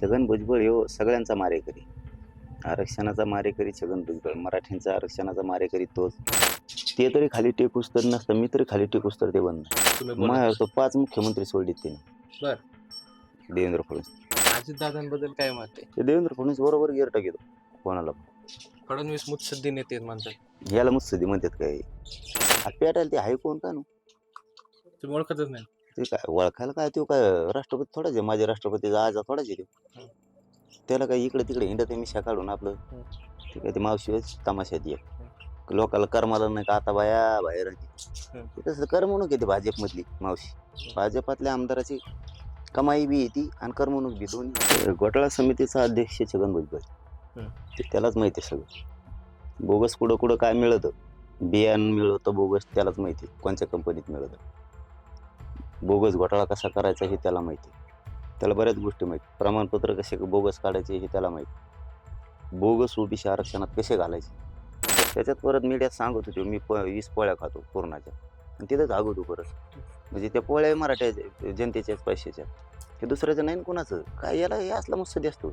छगन भुजबळ हो सगळ्यांचा मारेकरी. आरक्षणाचा मारेकरी छगन भुजबळ मराठ्यांचा आरक्षणाचा मारेकरी तोच. ते तरी खाली टेकूस तर नसतं मी तरी खाली टेकूस तर ते बंद. महाराष्ट्र पाच मुख्यमंत्री सोडले बर. त्याने देवेंद्र फडणवीस. अजितदादांबद्दल काय मत आहे? ते देवेंद्र फडणवीस बरोबर गिरटा घेतो कोणाला. फडणवीस मुत्सद्दी नेते म्हणतात. याला मुत्सदी म्हणतात काय? पेटायला ते आहे कोण का नु? तुम्ही ओळखतच नाही. ते काय ओळखायला काय तो काय राष्ट्रपती थोडाच आहे माझे राष्ट्रपती आज थोडाच आहे तो. त्याला काय इकडे तिकडे हिंडत मिशा काढून आपलं. ते काय ते मावशीच तमाशात ये लोकाला करमाला नाही का आता बाया बाहेर. ते तसं करमणूक येते भाजपमधली मावशी. भाजपातल्या आमदाराची कमाई बी येते आणि करमणूक बी दोन्ही. घोटाळा समितीचा अध्यक्ष छगन भुजबळ. ते त्यालाच माहिती आहे सगळं. बोगस कुठं कुठं काय मिळतं? बियाण मिळवतं बोगस त्यालाच माहिती आहे, कोणत्या कंपनीत मिळतं? बोगस घोटाळा कसा करायचा हे त्याला माहिती. आहे. त्याला बऱ्याच गोष्टी माहीत. प्रमाणपत्र कसे बोगस काढायचे हे त्याला माहीत. बोगस ओबीसी आरक्षणात कसे घालायचे? त्याच्यात परत मीडियात सांगत होतो मी प वीस पोळ्या खातो पूर्णाच्या आणि तिथंच आगवतो परत. म्हणजे त्या पोळ्या मराठ्या जनतेच्याच पैशाच्या. ते दुसऱ्याचं नाही कोणाचं. काय याला हे असला मस्त असतो